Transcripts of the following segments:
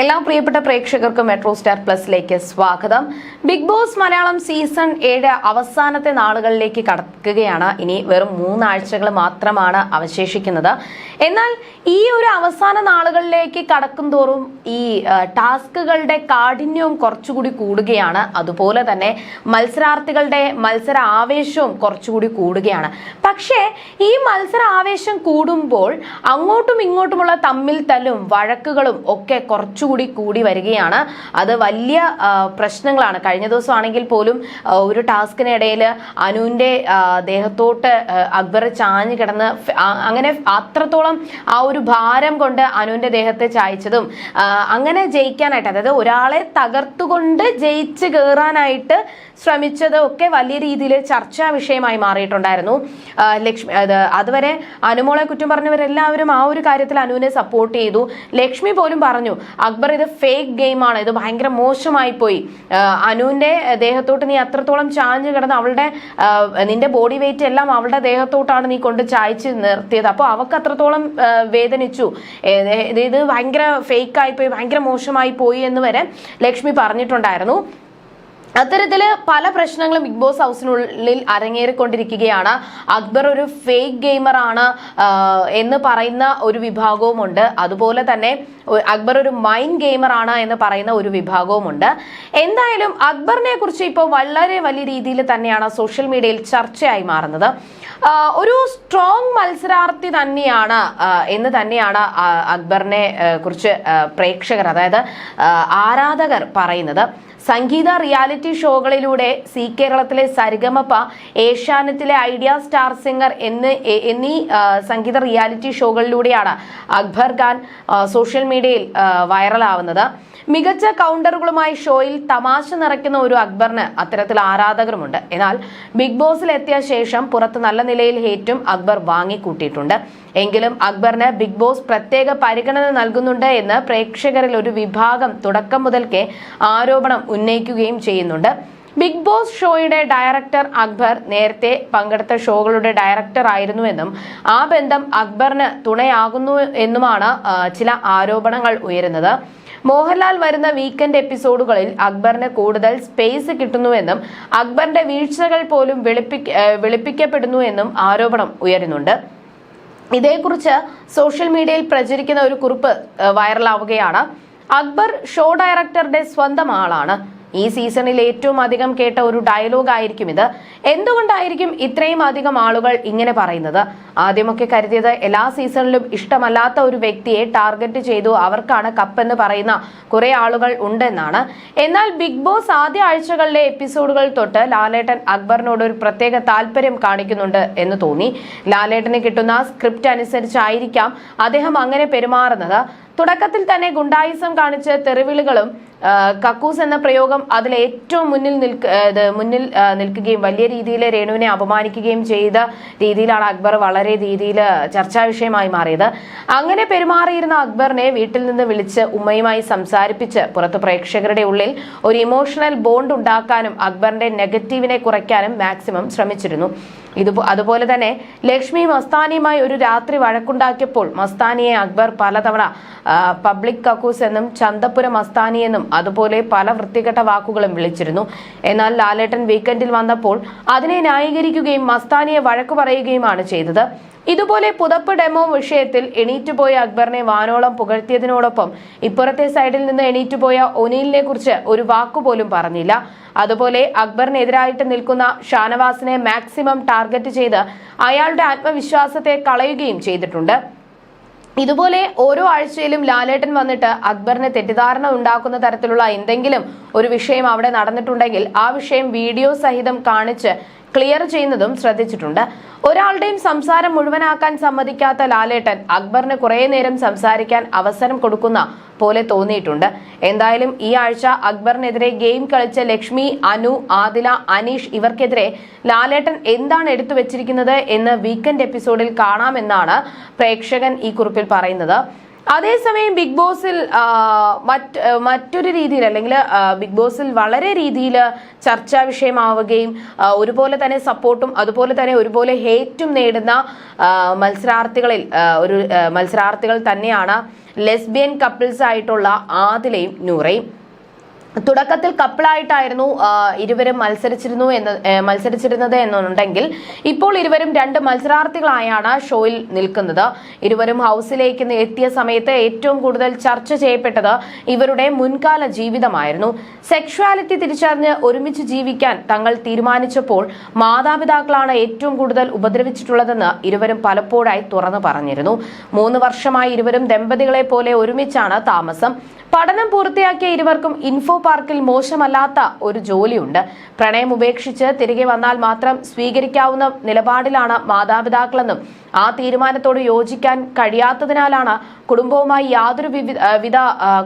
എല്ലാ പ്രിയപ്പെട്ട പ്രേക്ഷകർക്കും മെട്രോ സ്റ്റാർ പ്ലസിലേക്ക് സ്വാഗതം. ബിഗ് ബോസ് മലയാളം സീസൺ ഏഴ് അവസാനത്തെ നാളുകളിലേക്ക് കടക്കുകയാണ്. ഇനി വെറും മൂന്നാഴ്ചകൾ മാത്രമാണ് അവശേഷിക്കുന്നത്. എന്നാൽ ഈ ഒരു അവസാന നാളുകളിലേക്ക് കടക്കും തോറും ഈ ടാസ്കുകളുടെ കാഠിന്യവും കുറച്ചുകൂടി കൂടുകയാണ്. അതുപോലെ തന്നെ മത്സരാർത്ഥികളുടെ മത്സര ആവേശവും കുറച്ചുകൂടി കൂടുകയാണ്. പക്ഷേ ഈ മത്സര ആവേശം കൂടുമ്പോൾ അങ്ങോട്ടും ഇങ്ങോട്ടുമുള്ള തമ്മിൽ തല്ലും വഴക്കുകളും ഒക്കെ കുറച്ചുകൂടി കൂടി വരികയാണ്. അത് വലിയ പ്രശ്നങ്ങളാണ്. കഴിഞ്ഞ ദിവസമാണെങ്കിൽ പോലും ഒരു ടാസ്കിനിടയിൽ അനുവിന്റെ ദേഹത്തോട്ട് അക്ബർ ചാഞ്ഞ് കിടന്ന് അങ്ങനെ അത്രത്തോളം ആ ഒരു ഭാരം കൊണ്ട് അനുവിന്റെ ദേഹത്തെ ചായച്ചതും അങ്ങനെ ജയിക്കാനായിട്ട് അതായത് ഒരാളെ തകർത്തുകൊണ്ട് ജയിച്ച് കയറാനായിട്ട് ശ്രമിച്ചത് ഒക്കെ വലിയ രീതിയിൽ ചർച്ചാ വിഷയമായി മാറിയിട്ടുണ്ടായിരുന്നു. ലക്ഷ്മി അത് അതുവരെ അനുമോളെ കുറ്റം പറഞ്ഞവരെല്ലാവരും ആ ഒരു കാര്യത്തിൽ അനുവിനെ സപ്പോർട്ട് ചെയ്തു. ലക്ഷ്മി പോലും പറഞ്ഞു അക്ബർ ഇത് ഫേക്ക് ഗെയിമാണ് ഇത് ഭയങ്കര മോശമായി പോയി. അനുവിന്റെ ദേഹത്തോട്ട് നീ അത്രത്തോളം ചാഞ്ഞു കിടന്ന് അവളുടെ നിന്റെ ബോഡി വെയിറ്റ് എല്ലാം അവളുടെ ദേഹത്തോട്ടാണ് നീ കൊണ്ട് ചായച്ച് നിർത്തിയത്. അപ്പോൾ അവൾക്ക് അത്രത്തോളം വേദനിച്ചു. ഇത് ഭയങ്കര ഫേക്ക് ആയി പോയി ഭയങ്കര മോശമായി പോയി എന്ന് വരെ ലക്ഷ്മി പറഞ്ഞിട്ടുണ്ടായിരുന്നു. അത്തരത്തിൽ പല പ്രശ്നങ്ങളും ബിഗ് ബോസ് ഹൗസിനുള്ളിൽ അരങ്ങേറിക്കൊണ്ടിരിക്കുകയാണ്. അക്ബർ ഒരു ഫേക്ക് ഗെയിമറാണ് എന്ന് പറയുന്ന ഒരു വിഭാഗവുമുണ്ട്. അതുപോലെ തന്നെ അക്ബർ ഒരു മൈൻഡ് ഗെയിമറാണ് എന്ന് പറയുന്ന ഒരു വിഭാഗവുമുണ്ട്. എന്തായാലും അക്ബറിനെ കുറിച്ച് ഇപ്പോൾ വളരെ വലിയ രീതിയിൽ തന്നെയാണ് സോഷ്യൽ മീഡിയയിൽ ചർച്ചയായി മാറുന്നത്. ഒരു സ്ട്രോങ് മത്സരാർത്ഥി തന്നെയാണ് എന്ന് തന്നെയാണ് അക്ബറിനെ കുറിച്ച് പ്രേക്ഷകർ അതായത് ആരാധകർ പറയുന്നത്. സംഗീത റിയാലിറ്റി ഷോകളിലൂടെ സി കേരളത്തിലെ സരിഗമപ്പ ഏഷ്യാനെറ്റിലെ ഐഡിയ സ്റ്റാർ സിംഗർ എന്ന് എന്നീ സംഗീത റിയാലിറ്റി ഷോകളിലൂടെയാണ് അക്ബർ ഖാൻ സോഷ്യൽ മീഡിയയിൽ വൈറലാവുന്നത്. മികച്ച കൗണ്ടറുകളുമായി ഷോയിൽ തമാശ നിറയ്ക്കുന്ന ഒരു അക്ബറിന് അത്തരത്തിൽ ആരാധകരുമുണ്ട്. എന്നാൽ ബിഗ് ബോസിൽ എത്തിയ ശേഷം പുറത്ത് നല്ല നിലയിൽ ഹേറ്റും അക്ബർ വാങ്ങിക്കൂട്ടിയിട്ടുണ്ട്. എങ്കിലും അക്ബറിന് ബിഗ് ബോസ് പ്രത്യേക പരിഗണന നൽകുന്നുണ്ട് എന്ന് പ്രേക്ഷകരിൽ ഒരു വിഭാഗം തുടക്കം മുതൽക്കേ ആരോപണം ഉന്നയിക്കുകയും ചെയ്യുന്നുണ്ട്. ബിഗ് ബോസ് ഷോയുടെ ഡയറക്ടർ അക്ബർ നേരത്തെ പങ്കെടുത്ത ഷോകളുടെ ഡയറക്ടർ ആയിരുന്നുവെന്നും ആ ബന്ധം അക്ബറിന് തുണയാകുന്നു എന്നുമാണ് ചില ആരോപണങ്ങൾ ഉയരുന്നത്. മോഹൻലാൽ വരുന്ന വീക്കെൻഡ് എപ്പിസോഡുകളിൽ അക്ബറിന് കൂടുതൽ സ്പേസ് കിട്ടുന്നുവെന്നും അക്ബറിന്റെ വീഴ്ചകൾ പോലും വെളുപ്പിക്കപ്പെടുന്നുവെന്നും ആരോപണം ഉയരുന്നുണ്ട്. ഇതേക്കുറിച്ച് സോഷ്യൽ മീഡിയയിൽ പ്രചരിക്കുന്ന ഒരു കുറിപ്പ് വൈറലാവുകയാണ് അക്ബർ ഷോ ഡയറക്ടറുടെ സ്വന്തം ആളാണ്. ഈ സീസണിൽ ഏറ്റവും അധികം കേട്ട ഒരു ഡയലോഗ് ആയിരിക്കും ഇത്. എന്തുകൊണ്ടായിരിക്കും ഇത്രയും അധികം ആളുകൾ ഇങ്ങനെ പറയുന്നത്? ആദ്യമൊക്കെ കരുതിയത് എല്ലാ സീസണിലും ഇഷ്ടമല്ലാത്ത ഒരു വ്യക്തിയെ ടാർഗറ്റ് ചെയ്തു അവർക്കാണ് കപ്പ് എന്ന് പറയുന്ന കുറെ ആളുകൾ ഉണ്ടെന്നാണ്. എന്നാൽ ബിഗ് ബോസ് ആദ്യ ആഴ്ചകളിലെ എപ്പിസോഡുകൾ തൊട്ട് ലാലേട്ടൻ അക്ബറിനോട് ഒരു പ്രത്യേക താല്പര്യം കാണിക്കുന്നുണ്ട് എന്ന് തോന്നി. ലാലേട്ടന് കിട്ടുന്ന സ്ക്രിപ്റ്റ് അനുസരിച്ചായിരിക്കാം അദ്ദേഹം അങ്ങനെ പെരുമാറുന്നത്. തുടക്കത്തിൽ തന്നെ ഗുണ്ടായിസം കാണിച്ച് തെറിവിളികളും കക്കൂസ് എന്ന പ്രയോഗം അതിൽ ഏറ്റവും മുന്നിൽ നിൽക്ക മുന്നിൽ നിൽക്കുകയും വലിയ രീതിയിൽ രേണുവിനെ അപമാനിക്കുകയും ചെയ്ത രീതിയിലാണ് അക്ബർ വളരെ രീതിയിൽ ചർച്ചാ വിഷയമായി മാറിയത്. അങ്ങനെ പെരുമാറിയിരുന്ന അക്ബറിനെ വീട്ടിൽ നിന്ന് വിളിച്ച് ഉമ്മയുമായി സംസാരിപ്പിച്ച് പുറത്ത് പ്രേക്ഷകരുടെ ഉള്ളിൽ ഒരു ഇമോഷണൽ ബോണ്ട് ഉണ്ടാക്കാനും അക്ബറിന്റെ നെഗറ്റീവിനെ കുറയ്ക്കാനും മാക്സിമം ശ്രമിച്ചിരുന്നു. ഇത് അതുപോലെ തന്നെ ലക്ഷ്മി മസ്താനിയുമായി ഒരു രാത്രി വഴക്കുണ്ടാക്കിയപ്പോൾ മസ്താനിയെ അക്ബർ പലതവണ പബ്ലിക് കക്കൂസ് എന്നും ചന്തപുര മസ്താനി എന്നും അതുപോലെ പല വൃത്തികെട്ട വാക്കുകളും വിളിച്ചിരുന്നു. എന്നാൽ ലാലേട്ടൻ വീക്കെൻഡിൽ വന്നപ്പോൾ അതിനെ ന്യായീകരിക്കുകയും മസ്താനിയെ വഴക്കു പറയുകയുമാണ് ചെയ്തത്. ഇതുപോലെ പുതപ്പ് ഡെമോ വിഷയത്തിൽ എണീറ്റുപോയ അക്ബറിനെ വാനോളം പുകഴ്ത്തിയതിനോടൊപ്പം ഇപ്പുറത്തെ സൈഡിൽ നിന്ന് എണീറ്റുപോയ ഒനീലിനെ കുറിച്ച് ഒരു വാക്കുപോലും പറഞ്ഞില്ല. അതുപോലെ അക്ബറിനെതിരായിട്ട് നിൽക്കുന്ന ഷാനവാസിനെ മാക്സിമം ടാർഗറ്റ് ചെയ്ത് അയാളുടെ ആത്മവിശ്വാസത്തെ കളയുകയും ചെയ്തിട്ടുണ്ട്. ഇതുപോലെ ഓരോ ആഴ്ചയിലും ലാലേട്ടൻ വന്നിട്ട് അക്ബറിന് തെറ്റിദ്ധാരണ ഉണ്ടാക്കുന്ന തരത്തിലുള്ള എന്തെങ്കിലും ഒരു വിഷയം അവിടെ നടന്നിട്ടുണ്ടെങ്കിൽ ആ വിഷയം വീഡിയോ സഹിതം കാണിച്ച് ക്ലിയർ ചെയ്യുന്നതും ശ്രദ്ധിച്ചിട്ടുണ്ട്. ഒരാളുടെയും സംസാരം മുഴുവനാക്കാൻ സമ്മതിക്കാത്ത ലാലേട്ടൻ അക്ബറിന് കുറെ നേരം സംസാരിക്കാൻ അവസരം കൊടുക്കുന്ന പോലെ തോന്നിയിട്ടുണ്ട്. എന്തായാലും ഈ ആഴ്ച അക്ബറിനെതിരെ ഗെയിം കളിച്ച ലക്ഷ്മി അനു ആദില അനീഷ് ഇവർക്കെതിരെ ലാലേട്ടൻ എന്താണ് എടുത്തു വെച്ചിരിക്കുന്നത് എന്ന് വീക്കെൻഡ് എപ്പിസോഡിൽ കാണാമെന്നാണ് പ്രേക്ഷകൻ ഈ കുറിപ്പിൽ പറയുന്നത്. അതേസമയം ബിഗ് ബോസിൽ മറ്റ് മറ്റൊരു രീതിയിൽ അല്ലെങ്കിൽ ബിഗ് ബോസിൽ വളരെ രീതിയിൽ ചർച്ചാ വിഷയമാവുകയും ഒരുപോലെ തന്നെ സപ്പോർട്ടും അതുപോലെ തന്നെ ഒരുപോലെ ഹേറ്റും നേടുന്ന മത്സരാർത്ഥികളിൽ ഒരു മത്സരാർത്ഥികൾ തന്നെയാണ് ലെസ്ബിയൻ കപ്പിൾസ് ആയിട്ടുള്ള ആദിലയും നൂറയും. തുടക്കത്തിൽ കപ്പിളായിട്ടായിരുന്നു ഇരുവരും മത്സരിച്ചിരുന്നു എന്ന് മത്സരിച്ചിരുന്നത് എന്നുണ്ടെങ്കിൽ ഇപ്പോൾ ഇരുവരും രണ്ട് മത്സരാർത്ഥികളായാണ് ഷോയിൽ നിൽക്കുന്നത്. ഇരുവരും ഹൗസിലേക്ക് എത്തിയ സമയത്ത് ഏറ്റവും കൂടുതൽ ചർച്ച ചെയ്യപ്പെട്ടത് ഇവരുടെ മുൻകാല ജീവിതമായിരുന്നു. സെക്ഷുവാലിറ്റി തിരിച്ചറിഞ്ഞ് ഒരുമിച്ച് ജീവിക്കാൻ തങ്ങൾ തീരുമാനിച്ചപ്പോൾ മാതാപിതാക്കളാണ് ഏറ്റവും കൂടുതൽ ഉപദ്രവിച്ചിട്ടുള്ളതെന്ന് ഇരുവരും പലപ്പോഴായി തുറന്നു പറഞ്ഞിരുന്നു. മൂന്ന് വർഷമായി ഇരുവരും ദമ്പതികളെ പോലെ ഒരുമിച്ചാണ് താമസം. പഠനം പൂർത്തിയാക്കിയ ഇരുവർക്കും ഇൻഫോ പാർക്കിൽ മോശമല്ലാത്ത ഒരു ജോലിയുണ്ട്. പ്രണയം ഉപേക്ഷിച്ച് തിരികെ വന്നാൽ മാത്രം സ്വീകരിക്കാവുന്ന നിലപാടിലാണ് മാതാപിതാക്കളെന്നും ആ തീരുമാനത്തോട് യോജിക്കാൻ കഴിയാത്തതിനാലാണ് കുടുംബവുമായി യാതൊരു വിവിധ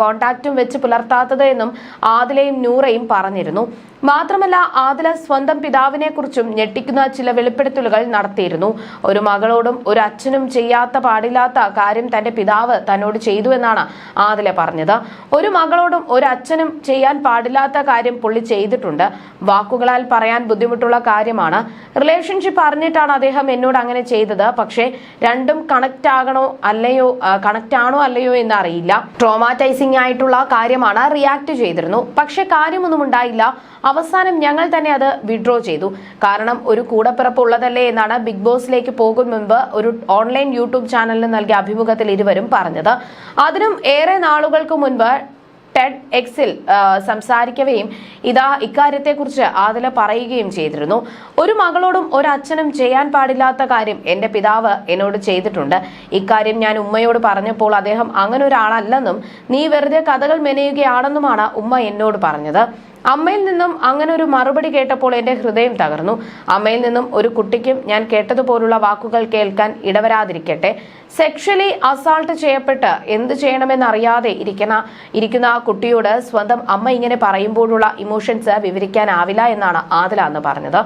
കോണ്ടാക്റ്റും വെച്ച് പുലർത്താത്തത് എന്നും ആദിലയും നൂറയും പറഞ്ഞിരുന്നു. മാത്രമല്ല ആദില സ്വന്തം പിതാവിനെ കുറിച്ചും ഞെട്ടിക്കുന്ന ചില വെളിപ്പെടുത്തലുകൾ നടത്തിയിരുന്നു. ഒരു മകളോടും ഒരു അച്ഛനും ചെയ്യാത്ത പാടില്ലാത്ത കാര്യം തന്റെ പിതാവ് തന്നോട് ചെയ്തു എന്നാണ് ആദില പറഞ്ഞത്. ഒരു മകളോടും ഒരു അച്ഛനും ചെയ്യാൻ പാടില്ലാത്ത കാര്യം പുള്ളി ചെയ്തിട്ടുണ്ട്. വാക്കുകളാൽ പറയാൻ ബുദ്ധിമുട്ടുള്ള കാര്യമാണ്. റിലേഷൻഷിപ്പ് അറിഞ്ഞിട്ടാണ് അദ്ദേഹം എന്നോട് അങ്ങനെ ചെയ്തത്. പക്ഷേ രണ്ടും കണക്ട് ആകണോ അല്ലയോ കണക്ട് ആണോ അല്ലയോ എന്ന് അറിയില്ല ട്രോമാറ്റൈസിംഗ് ആയിട്ടുള്ള കാര്യമാണ് റിയാക്ട് ചെയ്തിരുന്നു. പക്ഷെ കാര്യമൊന്നും ഉണ്ടായില്ല. അവസാനം ഞങ്ങൾ തന്നെ അത് വിഡ്രോ ചെയ്തു. കാരണം ഒരു കൂടപ്പിറപ്പ് ഉള്ളതല്ലേ എന്നാണ് ബിഗ് ബോസിലേക്ക് പോകും മുമ്പ് ഒരു ഓൺലൈൻ യൂട്യൂബ് ചാനലിന് നൽകിയ അഭിമുഖത്തിൽ ഇരുവരും പറഞ്ഞത്. അതിനും ഏറെ നാളുകൾക്ക് മുൻപ് ടെഡ് എക്സിൽ സംസാരിക്കുകയും ഇതാ ഇക്കാര്യത്തെക്കുറിച്ച് ആദില പറയുകയും ചെയ്തിരുന്നു. ഒരു മകളോടും ഒരു അച്ഛനും ചെയ്യാൻ പാടില്ലാത്ത കാര്യം എന്റെ പിതാവ് എന്നോട് ചെയ്തിട്ടുണ്ട്. ഇക്കാര്യം ഞാൻ ഉമ്മയോട് പറഞ്ഞപ്പോൾ അദ്ദേഹം അങ്ങനെ ഒരാളല്ലെന്നും നീ വെറുതെ കഥകൾ മെനയുകയാണെന്നുമാണ് ഉമ്മ എന്നോട് പറഞ്ഞത്. അമ്മയിൽ നിന്നും അങ്ങനെ ഒരു മറുപടി കേട്ടപ്പോൾ എന്റെ ഹൃദയം തകർന്നു. അമ്മയിൽ നിന്നും ഒരു കുട്ടിക്കും ഞാൻ കേട്ടതുപോലുള്ള വാക്കുകൾ കേൾക്കാൻ ഇടവരാതിരിക്കട്ടെ. സെക്ഷലി അസാൾട്ട് ചെയ്യപ്പെട്ട് എന്ത് ചെയ്യണമെന്നറിയാതെ ഇരിക്കുന്ന ഇരിക്കുന്ന ആ കുട്ടിയോട് സ്വന്തം അമ്മ ഇങ്ങനെ പറയുമ്പോഴുള്ള ഇമോഷൻസ് വിവരിക്കാനാവില്ല എന്നാണ് ആദില അന്ന് പറഞ്ഞത്.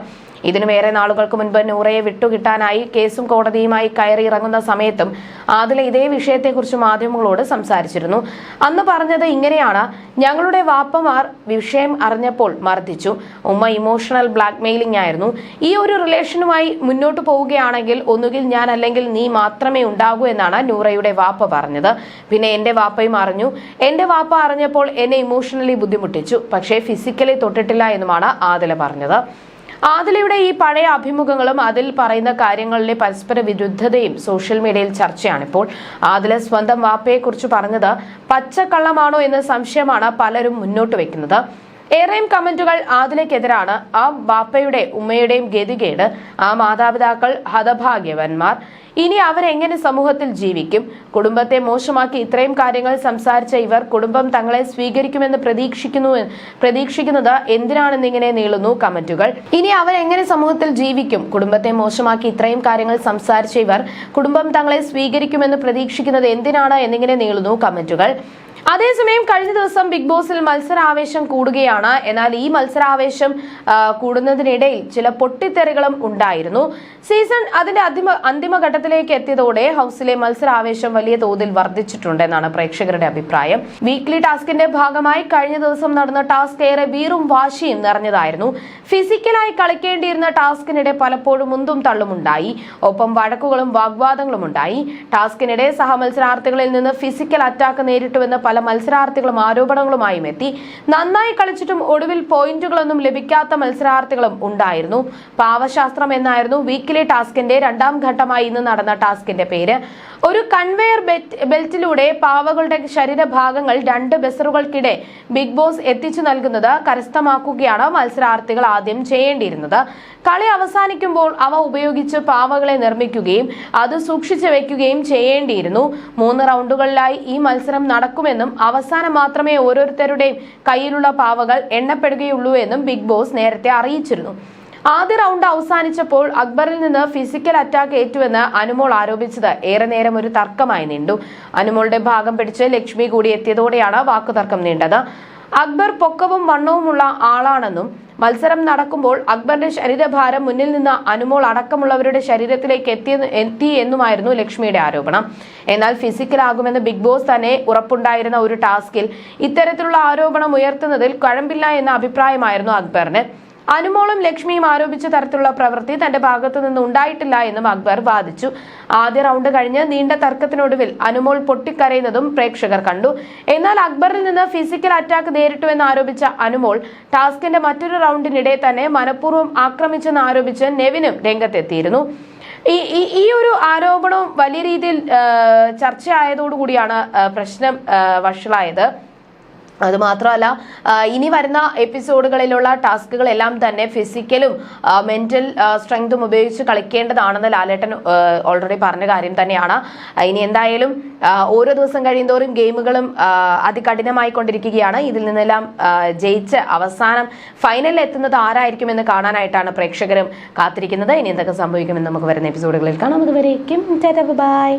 ഇതിനും ഏറെ നാളുകൾക്ക് മുൻപ് നൂറയെ വിട്ടുകിട്ടാനായി കേസും കോടതിയുമായി കയറി ഇറങ്ങുന്ന സമയത്തും ആദില ഇതേ വിഷയത്തെക്കുറിച്ച് മാധ്യമങ്ങളോട് സംസാരിച്ചിരുന്നു. അന്ന് പറഞ്ഞത് ഇങ്ങനെയാണ്. ഞങ്ങളുടെ വാപ്പമാർ വിഷയം അറിഞ്ഞപ്പോൾ മർദ്ദിച്ചു. ഉമ്മ ഇമോഷണൽ ബ്ലാക്ക്മെയിലിംഗ് ആയിരുന്നു. ഈ ഒരു റിലേഷനുമായി മുന്നോട്ട് പോവുകയാണെങ്കിൽ ഒന്നുകിൽ ഞാൻ അല്ലെങ്കിൽ നീ മാത്രമേ ഉണ്ടാകൂ എന്നാണ് നൂറയുടെ വാപ്പ പറഞ്ഞത്. പിന്നെ എന്റെ വാപ്പയും അറിഞ്ഞു. എന്റെ വാപ്പ അറിഞ്ഞപ്പോൾ എന്നെ ഇമോഷണലി ബുദ്ധിമുട്ടിച്ചു. പക്ഷേ ഫിസിക്കലി തൊട്ടിട്ടില്ല എന്നുമാണ് ആദില പറഞ്ഞത്. ആദിലയുടെ ഈ പഴയ അഭിമുഖങ്ങളും അതിൽ പറയുന്ന കാര്യങ്ങളിലെ പരസ്പര വിരുദ്ധതയും സോഷ്യൽ മീഡിയയിൽ ചർച്ചയാണ് ഇപ്പോൾ ആദില സ്വന്തം വാപ്പയെക്കുറിച്ച് പറഞ്ഞത് പച്ചക്കള്ളമാണോ എന്ന സംശയമാണ് പലരും മുന്നോട്ട് വെക്കുന്നത്. ഏറെയും കമന്റുകൾ ആദിലയ്ക്കെതിരാണ് ആ ബാപ്പയുടെ ഉമ്മയുടെയും ഗതികേട്. ആ മാതാപിതാക്കൾ ഹതഭാഗ്യവന്മാർ. ഇനി അവരെങ്ങനെ സമൂഹത്തിൽ ജീവിക്കും? കുടുംബത്തെ മോശമാക്കി ഇത്രയും കാര്യങ്ങൾ സംസാരിച്ച ഇവർ കുടുംബം തങ്ങളെ സ്വീകരിക്കുമെന്ന് പ്രതീക്ഷിക്കുന്നു പ്രതീക്ഷിക്കുന്നത് എന്തിനാണെന്നിങ്ങനെ നീളുന്നു കമന്റുകൾ. ഇനി അവരെങ്ങനെ സമൂഹത്തിൽ ജീവിക്കും? കുടുംബത്തെ മോശമാക്കി ഇത്രയും കാര്യങ്ങൾ സംസാരിച്ച ഇവർ കുടുംബം തങ്ങളെ സ്വീകരിക്കുമെന്ന് പ്രതീക്ഷിക്കുന്നത് എന്തിനാണ് എന്നിങ്ങനെ നീളുന്നു കമന്റുകൾ. അതേസമയം കഴിഞ്ഞ ദിവസം ബിഗ് ബോസിൽ മത്സരാവേശം കൂടുകയാണ്. എന്നാൽ ഈ മത്സരാവേശം കൂടുന്നതിനിടയിൽ ചില പൊട്ടിത്തെറികളും ഉണ്ടായിരുന്നു. സീസൺ അതിന്റെ അന്തിമ അന്തിമഘട്ടത്തിലേക്ക് എത്തിയതോടെ ഹൗസിലെ മത്സരാവേശം വലിയ തോതിൽ വർദ്ധിച്ചിട്ടുണ്ടെന്നാണ് പ്രേക്ഷകരുടെ അഭിപ്രായം. വീക്ക്ലി ടാസ്കിന്റെ ഭാഗമായി കഴിഞ്ഞ ദിവസം നടന്ന ടാസ്ക് ഏറെ വീറും വാശിയും നിറഞ്ഞതായിരുന്നു. ഫിസിക്കലായി കളിക്കേണ്ടിയിരുന്ന ടാസ്കിനിടെ പലപ്പോഴും മുന്തും തള്ളുമുണ്ടായി. ഒപ്പം വഴക്കുകളും വാഗ്വാദങ്ങളും ഉണ്ടായി ടാസ്കിനിടെ സഹമത്സരാർത്ഥികളിൽ നിന്ന് ഫിസിക്കൽ അറ്റാക്ക് നേരിട്ടുവെന്ന് പല മത്സരാർത്ഥികളും ആരോപണങ്ങളുമായും എത്തി. നന്നായി കളിച്ചിട്ടും ഒടുവിൽ പോയിന്റുകളൊന്നും ലഭിക്കാത്ത മത്സരാർത്ഥികളും ഉണ്ടായിരുന്നു. പാവശാസ്ത്രം എന്നായിരുന്നു വീക്കിലി ടാസ്കിന്റെ രണ്ടാം ഘട്ടമായി ഇന്ന് നടന്ന ടാസ്കിന്റെ പേര്. ഒരു കൺവെയർ ബെൽറ്റിലൂടെ പാവകളുടെ ശരീരഭാഗങ്ങൾ രണ്ട് ബസറുകൾക്കിടെ ബിഗ് ബോസ് എത്തിച്ചു നൽകുന്നത് കരസ്ഥമാക്കുകയാണ് മത്സരാർത്ഥികൾ ആദ്യം ചെയ്യേണ്ടിയിരുന്നത്. കളി അവസാനിക്കുമ്പോൾ അവ ഉപയോഗിച്ച് പാവകളെ നിർമ്മിക്കുകയും അത് സൂക്ഷിച്ചു വെക്കുകയും ചെയ്യേണ്ടിയിരുന്നു. മൂന്ന് റൗണ്ടുകളിലായി ഈ മത്സരം നടക്കുമെന്നും അവസാനം മാത്രമേ ഓരോരുത്തരുടെയും കയ്യിലുള്ള പാവകൾ എണ്ണപ്പെടുകയുള്ളൂ എന്നും ബിഗ് ബോസ് നേരത്തെ അറിയിച്ചിരുന്നു. ആദ്യ റൗണ്ട് അവസാനിച്ചപ്പോൾ അക്ബറിൽ നിന്ന് ഫിസിക്കൽ അറ്റാക്ക് ഏറ്റുവെന്ന് അനുമോൾ ആരോപിച്ചത്. ഏറെ നേരം ഒരു തർക്കമായി നീണ്ടു. അനുമോളുടെ ഭാഗം പിടിച്ച് ലക്ഷ്മി കൂടി എത്തിയതോടെയാണ് വാക്കുതർക്കം നീണ്ടത്. അക്ബർ പൊക്കവും വണ്ണവുമുള്ള ആളാണെന്നും മത്സരം നടക്കുമ്പോൾ അക്ബറിന്റെ ശരീരഭാരം മുന്നിൽ നിന്ന് അനുമോൾ അടക്കമുള്ളവരുടെ ശരീരത്തിലേക്ക് എത്തിയ എത്തി എന്നുമായിരുന്നു ലക്ഷ്മിയുടെ ആരോപണം. എന്നാൽ ഫിസിക്കലാകുമെന്ന് ബിഗ് ബോസ് തന്നെ ഉറപ്പുണ്ടായിരുന്ന ഒരു ടാസ്കിൽ ഇത്തരത്തിലുള്ള ആരോപണം ഉയർത്തുന്നതിൽ കഴമ്പില്ല എന്ന അഭിപ്രായമായിരുന്നു അക്ബറിന്. അനുമോളും ലക്ഷ്മിയും ആരോപിച്ച തരത്തിലുള്ള പ്രവൃത്തി തന്റെ ഭാഗത്തു നിന്ന് ഉണ്ടായിട്ടില്ല എന്നും അക്ബർ വാദിച്ചു. ആദ്യ റൗണ്ട് കഴിഞ്ഞ് നീണ്ട തർക്കത്തിനൊടുവിൽ അനുമോൾ പൊട്ടിക്കരയുന്നതും പ്രേക്ഷകർ കണ്ടു. എന്നാൽ അക്ബറിൽ നിന്ന് ഫിസിക്കൽ അറ്റാക്ക് നേരിട്ടുവെന്ന് ആരോപിച്ച അനുമോൾ ടാസ്കിന്റെ മറ്റൊരു റൗണ്ടിനിടെ തന്നെ മനഃപൂർവം ആക്രമിച്ചെന്ന് ആരോപിച്ച് നെവിനും രംഗത്തെത്തിയിരുന്നു. ഈ ഈ- ഒരു ആരോപണം വലിയ രീതിയിൽ ചർച്ചയായതോടുകൂടിയാണ് പ്രശ്നം വഷളായത്. അത് മാത്രമല്ല ആ, ഇനി വരുന്ന എപ്പിസോഡുകളിലുള്ള ടാസ്കുകളെല്ലാം തന്നെ ഫിസിക്കലും മെന്റൽ സ്ട്രെങ്തും ഉപയോഗിച്ച് കളിക്കേണ്ടതാണെന്ന് ലാലേട്ടൻ ഓൾറെഡി പറഞ്ഞ കാര്യം തന്നെയാണ്. ഇനി എന്തായാലും ഓരോ ദിവസം കഴിയുന്തോറും ഗെയിമുകളും അതികഠിനമായി കൊണ്ടിരിക്കുകയാണ്. ഇതിൽ നിന്നെല്ലാം ജയിച്ച് അവസാനം ഫൈനലിൽ എത്തുന്നത് ആരായിരിക്കും എന്ന് കാണാനായിട്ടാണ് പ്രേക്ഷകരും കാത്തിരിക്കുന്നത്. ഇനി എന്തൊക്കെ സംഭവിക്കുമെന്ന് നമുക്ക് വരുന്ന എപ്പിസോഡുകളിൽ കാണാം. അതുവരേക്കും ബൈ.